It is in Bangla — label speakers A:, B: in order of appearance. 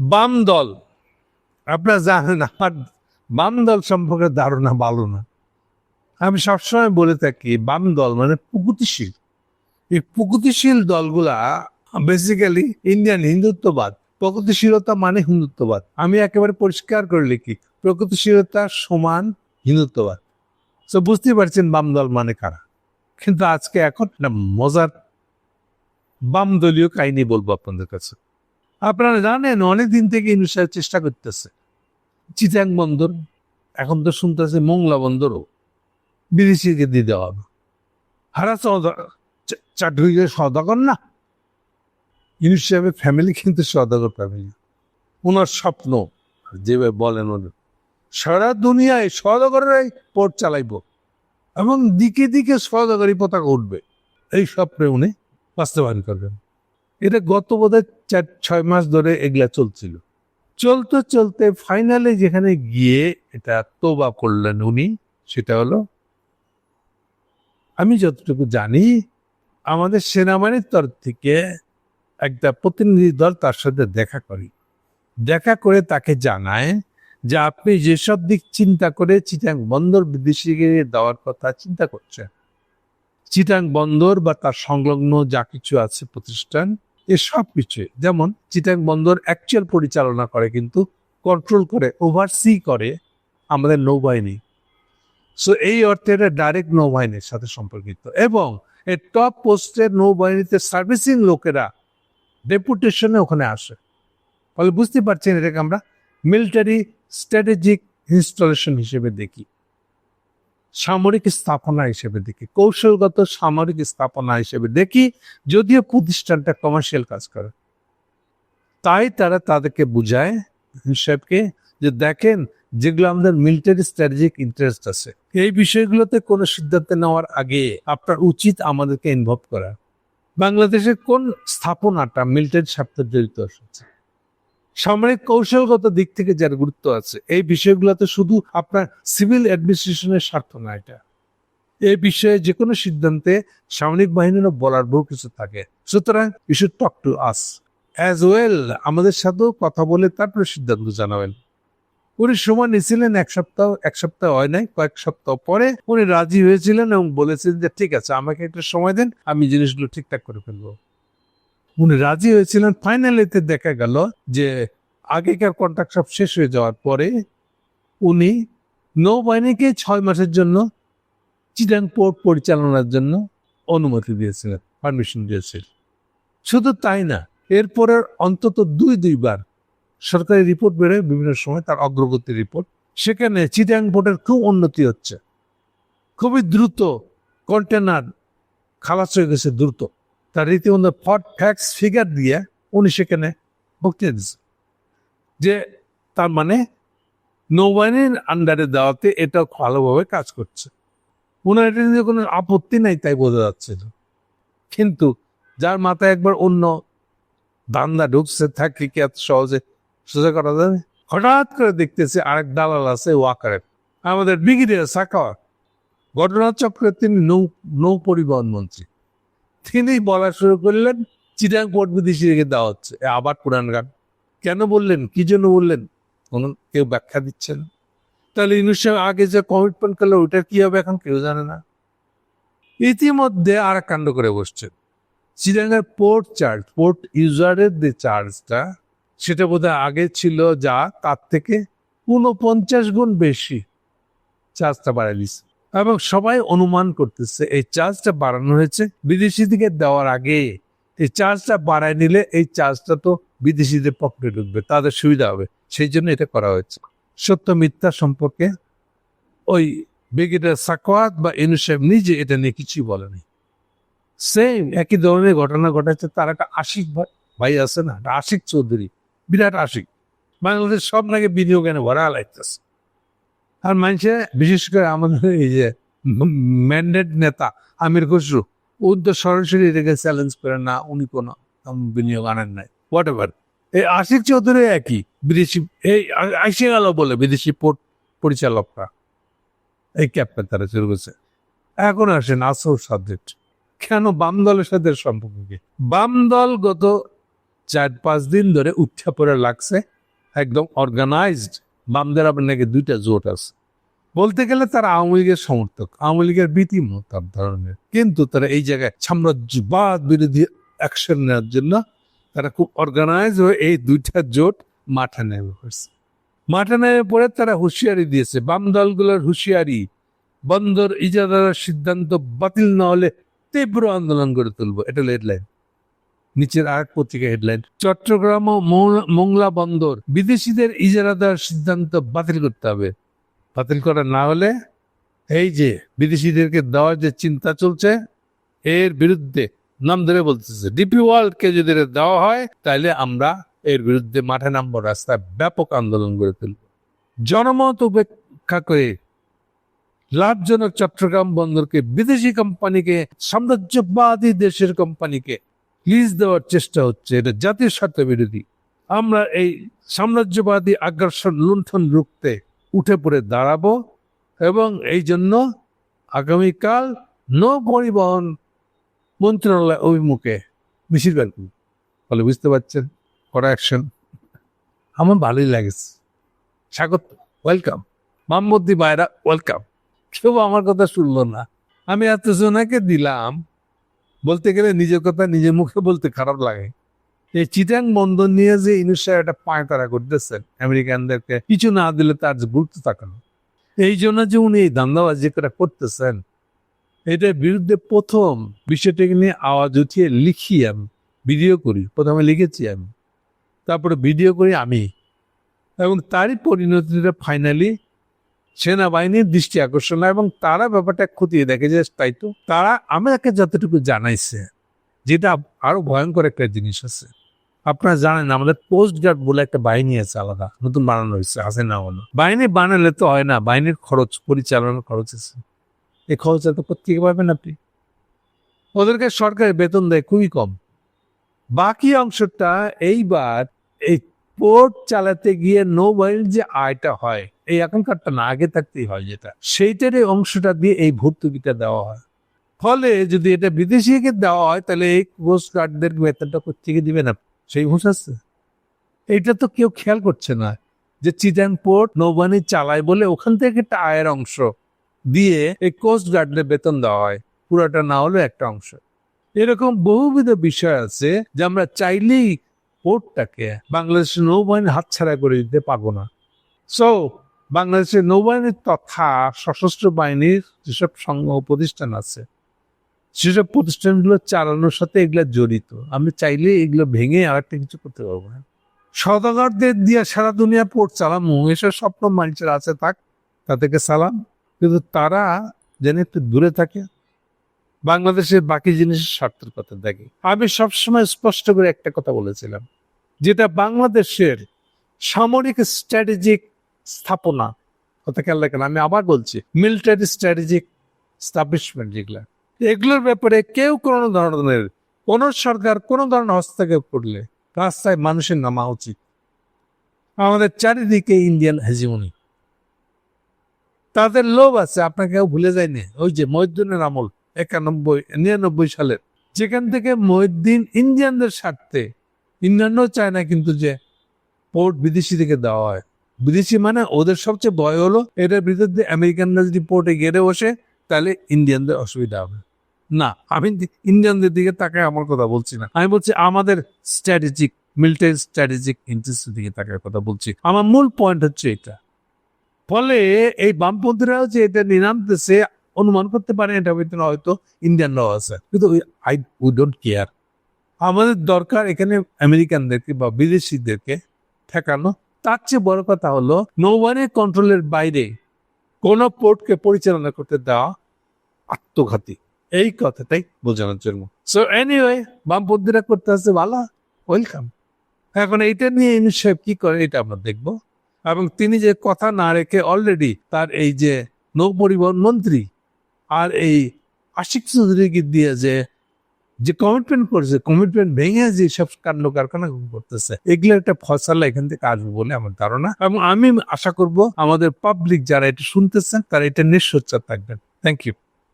A: বাম দল। আপনারা জানেন আমার বাম দল সম্পর্কে ধারণা ভালো না। আমি সবসময় বলে থাকি, বাম দল মানে প্রগতিশীল। এই প্রগতিশীল দলগুলা বেসিক্যালি ইন্ডিয়ান হিন্দুত্ববাদ। প্রগতিশীলতা মানে হিন্দুত্ববাদ। আমি একেবারে পরিষ্কার করে লিখি, প্রগতিশীলতা সমান হিন্দুত্ববাদ। তো বুঝতে পারছেন বাম দল মানে কারা। কিন্তু আজকে এখন একটা মজার বাম দলীয় কাহিনী বলব আপনাদের কাছে। আপনারা জানেন অনেক দিন থেকে ইনুসার চেষ্টা করতেছে। চিটাং বন্দর, এখন তো শুনতেছে মোংলা বন্দরও বিদেশিকে দিয়ে দেওয়া হবে। হারা চাটুইকে সদাগর না। ইনুস সাহেবের ফ্যামিলি কিন্তু সদাগর ফ্যামিলি ওনার স্বপ্ন যেভাবে বলেন উনি, সারা দুনিয়ায় সদাগরেরাই পোর্ট চালাইব এবং দিকে দিকে সদাগরি পতাকা উঠবে। এই স্বপ্নে উনি বাস্তবায়ন করবেন। এটা গত বোধহয় চার, ছয় মাস ধরে এগুলা চলছিল। চলতে চলতে ফাইনালে যেখানে গিয়ে এটা তোবা করলেন উনি, সেটা হলো, আমি যতটুকু জানি, আমাদের সেনাবাহিনীর তরফ থেকে একটা প্রতিনিধি দল তার সাথে দেখা করি। দেখা করে তাকে জানায় যে আপনি যেসব দিক চিন্তা করে চিটাং বন্দর বিদেশিকে দেওয়ার কথা চিন্তা করছেন, চিটাং বন্দর বা তার সংলগ্ন যা কিছু আছে প্রতিষ্ঠান এ সব কিছু যেমন চিটাং বন্দর অ্যাকচুয়াল পরিচালনা করে কিন্তু কন্ট্রোল করে ওভারসি করে আমাদের নৌবাহিনী। সো এই অর্থে এটা ডাইরেক্ট নৌবাহিনীর সাথে সম্পর্কিত। এবং এই টপ পোস্টের নৌবাহিনীতে সার্ভিসিং লোকেরা ডেপুটেশনে ওখানে আসে। ফলে বুঝতে পারছেন এটাকে আমরা মিলিটারি স্ট্র্যাটেজিক ইনস্টলেশন হিসেবে দেখি। সামরিক স্থাপনা হিসেবে দেখি, কৌশলগত সামরিক স্থাপনা হিসেবে দেখি, যদিও প্রতিষ্ঠানটা কমার্শিয়াল কাজ করে। তাই তারা তাদেরকে বুঝায় হিসাবকে যে দেখেন, যেগুলো আমাদের মিলিটারি স্ট্র্যাটেজিক ইন্টারেস্ট আছে, এই বিষয়গুলোতে কোনো সিদ্ধান্ত নেওয়ার আগে আপনার উচিত আমাদেরকে ইনভলভ করা। বাংলাদেশের কোন স্থাপনাটা মিলিটারির সাথে জড়িত আছে? সামরিক কৌশলগত দিক থেকে যার গুরুত্ব আছে, এই বিষয়গুলোতে শুধু আপনার সিভিল অ্যাডমিনিস্ট্রেশনের স্বার্থ না এটা। এই বিষয়ে যে কোনো সিদ্ধান্তে সামরিক বাহিনীরও বলার বহু কিছু থাকে। সুতরাং you talk to us as well আমাদের সাথেও কথা বলে তারপরে সিদ্ধান্ত জানাবেন। উনি সময় নিয়েছিলেন এক সপ্তাহ এক সপ্তাহ হয় নাই, কয়েক সপ্তাহ পরে উনি রাজি হয়েছিলেন এবং বলেছিলেন যে, ঠিক আছে, আমাকে একটু সময় দেন, আমি জিনিসগুলো ঠিকঠাক করে ফেলব। উনি রাজি হয়েছিলেন। ফাইনালিতে দেখা গেল যে আগেকার কন্ট্রাক্ট সব শেষ হয়ে যাওয়ার পরে উনি নৌবাহিনীকে ছয় মাসের জন্য চিটাং পোর্ট পরিচালনার জন্য অনুমতি দিয়েছিলেন পারমিশন দিয়েছিলেন। শুধু তাই না, এরপরে অন্তত দুই, দুইবার সরকারি রিপোর্ট বেরোয়, বিভিন্ন সময় তার অগ্রগতি রিপোর্ট সেখানে চিটাং পোর্টের খুব উন্নতি হচ্ছে। খুবই দ্রুত কন্টেনার খালাস হয়ে গেছে দ্রুত। তার রীতিমতো ফট, ফ্যাক্স, ফিগার দিয়ে উনি সেখানে বক্তৃতা দিচ্ছে যে তার মানে নৌবাহিনীর আন্ডারে দেওয়াতে এটা ভালোভাবে কাজ করছে। ওনার এটা নিয়ে কোনো আপত্তি নাই তাই বোঝা যাচ্ছিল কিন্তু যার মাথায় একবার অন্য দান্দা ঢুকছে থাকলে কি এত সহজে সোজা করা যাবে হঠাৎ করে দেখতেছে আরেক দালাল আছে ওয়াকারের আমাদের ব্রিগেডিয়ার সাকাওয়ার। ঘটনাচক্রে তিনি নৌ নৌ পরিবহন মন্ত্রী। তিনি বলা শুরু করলেন, চিটাং পোর্ট বিদেশি রেখে দেওয়া হচ্ছে। আবার পুরান গান। কেন বললেন? কি জন্য বললেন? কোনো কেউ ব্যাখ্যা দিচ্ছেন তাহলে ইনুস আগে যে কমিটমেন্ট করল, ওইটার কি হবে এখন কেউ জানে না। ইতিমধ্যে আর কাণ্ড করে বসছেন। চিটাঙ্গার পোর্ট চার্জ পোর্ট ইউজারের যে চার্জটা সেটা বোধহয় আগে ছিল যা তার থেকে উনপঞ্চাশ গুণ বেশি। চার্জটা বাড়াই দিচ্ছে। এবং সবাই অনুমান করতেছে, এই চার্জটা বাড়ানো হয়েছে বিদেশি দিকে দেওয়ার আগে। এই চার্জটা বাড়ায় নিলে এই চার্জটা তো বিদেশিদের পকেটে ঢুকবে, তাদের সুবিধা হবে। সেই জন্য এটা করা হয়েছে। সত্য মিথ্যা সম্পর্কে ওই ব্রিগেডিয়ার সাকোয়াত বা ইনুসাহেব নিজে এটা নিয়ে কিছুই বলেনি। সেম একই ধরনের ঘটনা ঘটাচ্ছে তার একটা আশিক ভাই ভাই আছে না, আশিক চৌধুরী, বিরাট আশিক। বাংলাদেশ সব নাকি বিনিয়োগ এনে ভরা লাগতেছে আর মানুষে বিশেষ করে আমাদের এই যে ম্যান্ডেট নেতা আমির খসরু উনি তো সরাসরি এটাকে চ্যালেঞ্জ করে না, উনি কোনো বিনিয়োগ আনেন নাই। হোয়াট এভার এই আশিক চৌধুরী একই, বিদেশি, এই আইসে গেল বলে বিদেশি পোর্ট পরিচালকরা। এই ক্যাপ্টেন তারা শুরু করছে। এখন আসেন আসল সাবজেক্ট কেন বাম দলের সাথে সম্পর্ক কি? বাম দল গত চার পাঁচ দিন ধরে উঠা পড়ে লাগছে, একদম অর্গানাইজড বামদের আবার নাকি দুইটা জোট আছে। বলতে গেলে তারা আওয়ামী লীগের সমর্থক, আওয়ামী লীগের বিতিম তার ধরনের। কিন্তু তারা এই জায়গায় সাম্রাজ্যবাদ বিরোধী অ্যাকশন নেওয়ার জন্য তারা খুব অর্গানাইজ হয়ে এই দুইটা জোট মাঠে নেমে পড়ছে। মাঠে নেমে পড়ে তারা হুঁশিয়ারি দিয়েছে, বাম দলগুলোর হুঁশিয়ারি, বন্দর ইজারার সিদ্ধান্ত বাতিল না হলে তীব্র আন্দোলন গড়ে তুলবো, এটা হলো হেডলাইন নিচের আর পত্রিকা হেডলাইন চট্টগ্রাম ও মোংলা বন্দর, বিদেশিদের ইজারা দেওয়ার সিদ্ধান্ত বাতিল করতে হবে। বাতিল করা না হলে এই যে বিদেশিদেরকে দেওয়ার যে চিন্তা চলছে, এর বিরুদ্ধে নাম ধরে বলতেছে ডিপি ওয়ার্ল্ডকে যদি দেওয়া হয় তাহলে আমরা এর বিরুদ্ধে মাঠে নামবো, রাস্তায় ব্যাপক আন্দোলন গড়ে তুলব। জনমত উপেক্ষা করে লাভজনক চট্টগ্রাম বন্দরকে বিদেশি কোম্পানিকে, সাম্রাজ্যবাদী দেশের কোম্পানিকে লিজ দেওয়ার চেষ্টা হচ্ছে, এটা জাতীয় স্বার্থ বিরোধী। আমরা এই সাম্রাজ্যবাদী আগ্রাসন লুণ্ঠন রুখতে উঠে পড়ে দাঁড়াবো এবং এই জন্য আগামীকাল নৌ পরিবহন মন্ত্রণালয় অভিমুখে মিছিল বের করব। ফলে বুঝতে পারছেন করা অ্যাকশন আমার ভালোই লাগেছে স্বাগত ওয়েলকাম মামবদ্দি বাইরা ওয়েলকাম কেউ আমার কথা শুনলো না। আমি এত দিলাম। বলতে গেলে নিজের কথা নিজের মুখে বলতে খারাপ লাগে। এই চিটাং বন্দর নিয়ে যে ইনুসার একটা পায় তারা করতেছেন আমেরিকানদেরকে কিছু না দিলে তার গুরুত্ব তাকানো এই জন্য যে উনি এই দান্দাবাজি করে করতেছেন, এটার বিরুদ্ধে প্রথম বিষয়টাকে নিয়ে আওয়াজ উঠিয়ে লিখি আমি, ভিডিও করি, প্রথমে লিখেছি আমি। তারপরে ভিডিও করি আমি। এবং তারই পরিণতিটা ফাইনালি সেনাবাহিনীর দৃষ্টি আকর্ষণ এবং তারা ব্যাপারটা খতিয়ে দেখে যে তাই তো, তারা আমাকে যতটুকু জানাইছে, যেটা আরও ভয়ঙ্কর একটা জিনিস আছে। আপনারা জানেন আমাদের কোস্ট গার্ড বলে একটা বাহিনী আছে আলাদা, নতুন বানানো হয়েছে, আছে না হলো বাহিনী বানালে তো হয় না, বাহিনীর খরচ, পরিচালনার খরচ আছে। এই খরচ এত কোথেকে পাবেন আপনি। ওদেরকে সরকারের বেতন দেয় খুবই কম। বাকি অংশটা এইবার এই পোর্ট চালাতে গিয়ে নৌবাহিনীর যে আয়টা হয় এই এখনকারটা না আগে থাকতেই হয় যেটা। সেইটার এই অংশটা দিয়ে এই ভর্তুকিটা দেওয়া হয়। ফলে যদি এটা বিদেশিকে দেওয়া হয়, তাহলে এই কোস্ট গার্ডদের বেতনটা কোথেকে দিবে না সেই হুঁশ আছে। এইটা তো কেউ খেয়াল করছে না যে চিটাং পোর্ট নৌবাহিনী চালায় বলে ওখান থেকে একটা আয়ের অংশ দিয়ে এই কোস্ট গার্ডদের বেতন দেওয়া হয়। পুরোটা না হলেও একটা অংশ। এরকম বহুবিধ বিষয় আছে যে আমরা চাইলেই পোর্টটাকে বাংলাদেশের নৌবাহিনীর হাতছাড়া করে দিতে পারব না। সো বাংলাদেশের নৌবাহিনীর তথা সশস্ত্র বাহিনীর যেসব সংঘ প্রতিষ্ঠান আছে, সেসব প্রতিষ্ঠানগুলো চালানোর সাথে এগুলো জড়িত। আমি চাইলে এগুলো ভেঙে আর একটা কিছু করতে পারব না সদাগরদের দিয়ে সারা দুনিয়া পোর্ট চালামু এসব স্বপ্ন মানুষের আছে থাক, তাদেরকে সালাম। কিন্তু তারা যেন একটু দূরে থাকে বাংলাদেশের বাকি জিনিসের স্বার্থের কথা দেখে। আমি সবসময় স্পষ্ট করে একটা কথা বলেছিলাম, যেটা বাংলাদেশের সামরিক স্ট্র্যাটেজিক স্থাপনা। কথা খেয়াল রাখেন, আমি আবার বলছি মিলিটারি স্ট্র্যাটেজিক স্টাবলিশমেন্ট যেগুলা, এগুলোর ব্যাপারে কেউ কোনো ধরনের, কোন সরকার কোনো ধরনের হস্তক্ষেপ করলে রাস্তায় মানুষের নামা উচিত। আমাদের চারিদিকে ইন্ডিয়ান হেজিমনি তাদের লোভ আছে, আপনাকে ভুলে যায়নি, ওই যে মহিউদ্দিনের আমল একানব্বই, নিরানব্বই সালের, যেখান থেকে মহিউদ্দিন ইন্ডিয়ানদের স্বার্থে ইন্ডিয়ানও চায় না কিন্তু যে পোর্ট বিদেশি থেকে দেওয়া হয় বিদেশি মানে ওদের সবচেয়ে ভয় হলো এটার বিরুদ্ধে আমেরিকানরা যদি পোর্টে গেড়ে বসে, তাহলে ইন্ডিয়ানদের অসুবিধা হবে। না, আমি ইন্ডিয়ানদের দিকে তাকায় আমার কথা বলছি না। আমি বলছি আমাদের স্ট্র্যাটেজিক মিলিটারি স্ট্র্যাটেজিক ইন্টারেস্টের দিকে তাকার কথা বলছি। আমার মূল পয়েন্ট হচ্ছে এটা। ফলে এই বামপন্থীরাও যে এটা নিনামতেছে অনুমান করতে পারে এটা ভিতরে হয়তো ইন্ডিয়ানরাও আছে। কিন্তু আই উই ডোন্ট কেয়ার আমাদের দরকার এখানে আমেরিকানদেরকে বা বিদেশিদেরকে ঠেকানো তার চেয়ে বড় কথা হলো নৌবাহিনীর কন্ট্রোলের বাইরে কোন পোর্টকে পরিচালনা করতে দেওয়া আত্মঘাতী। এই কথাটাই বোঝানোর জন্য। সো এনিওয়ে বামপন্থীরা করতে আছে ভালো ওয়েলকাম এখন এইটা নিয়ে ইউনুস সাহেব কি করে এটা আমরা দেখব। এবং তিনি যে কথা না রেখে অলরেডি তার এই যে নৌ পরিবহন মন্ত্রী আর এই আশিক চৌধুরীকে দিয়ে যে যে কমিটমেন্ট করেছে কমিটমেন্ট ভেঙে যে সব কাণ্ড কারখানা করতেছে, এগুলো একটা ফসলা এখান থেকে আসবে বলে আমার ধারণা। এবং আমি আশা করব আমাদের পাবলিক যারা এটা শুনতেছেন, তারা এটা নিঃসচ্ছা থাকবেন। Thank you